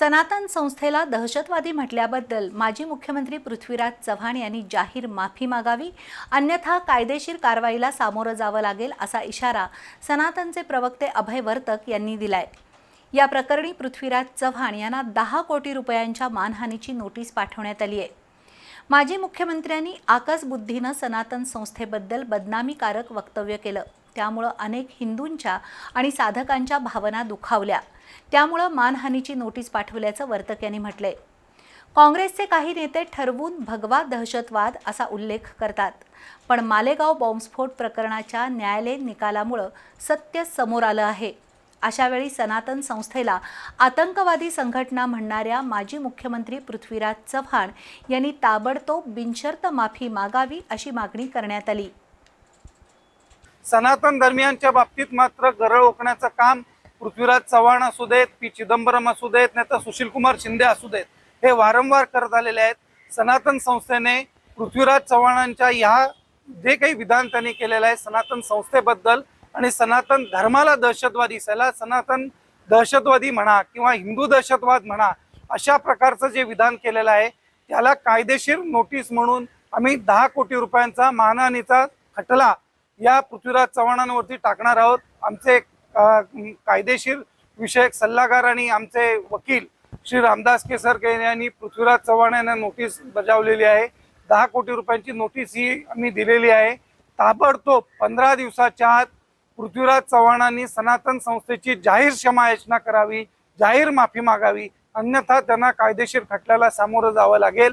सनातन संस्थेला दहशतवादी म्हटल्याबद्दल माजी मुख्यमंत्री पृथ्वीराज चव्हाण यांनी जाहीर माफी मागावी अन्यथा कायदेशीर कारवाईला सामोरं जावं लागेल असा इशारा सनातनचे प्रवक्ते अभय वर्तक यांनी दिलाय. या प्रकरणी पृथ्वीराज चव्हाण यांना दहा कोटी रुपयांच्या मानहानीची नोटीस पाठवण्यात आली आहे माजी मुख्यमंत्र्यांनी आकसबुद्धीनं सनातन संस्थेबद्दल बदनामीकारक वक्तव्य केलं. त्यामुळं अनेक हिंदूंच्या आणि साधकांच्या भावना दुखावल्या. त्यामुळं मानहानीची नोटीस पाठवल्याचं वर्तक यांनी म्हटलंय. काँग्रेसचे काही नेते ठरवून भगवा दहशतवाद असा उल्लेख करतात. पण मालेगाव बॉम्बस्फोट प्रकरणाच्या न्यायालयीन निकालामुळं सत्य समोर आलं आहे. अशावेळी सनातन संस्थेला आतंकवादी संघटना म्हणणाऱ्या माजी मुख्यमंत्री पृथ्वीराज चव्हाण यांनी ताबडतोब बिनशर्त माफी मागावी अशी मागणी करण्यात आली. सनातन धर्मियांच्या बाबतीत मात्र गरळ ओकण्याचं काम पृथ्वीराज चव्हाण असू देत पी. चिदंबरम असू देत नाहीतर सुशीलकुमार शिंदे असू देत हे वारंवार करत आलेले आहेत. सनातन संस्थेने पृथ्वीराज चव्हाणांच्या ह्या जे काही विधान त्यांनी केलेलं आहे सनातन संस्थेबद्दल आणि सनातन धर्माला दहशतवादी सला सनातन दहशतवादी म्हणा किंवा हिंदू दहशतवाद म्हणा अशा प्रकारचं जे विधान केलेलं आहे त्याला कायदेशीर नोटीस म्हणून आम्ही दहा कोटी रुपयांचा मानहानीचा खटला या पृथ्वीराज चव्हाणांवरती टाकणार आहोत. आमचे कायदेशीर विषयक सल्लागार आणि आमचे वकील श्री रामदास केसरकर यांनी पृथ्वीराज चव्हाण यांना नोटीस बजावलेली आहे. दहा कोटी रुपयांची नोटीस ही आम्ही दिलेली आहे. ताबडतोब पंधरा दिवसाच्या आत पृथ्वीराज चव्हाणांनी सनातन संस्थेची जाहीर क्षमायाचना करावी जाहीर माफी मागावी. अन्यथा त्यांना कायदेशीर खटल्याला सामोरं जावं लागेल.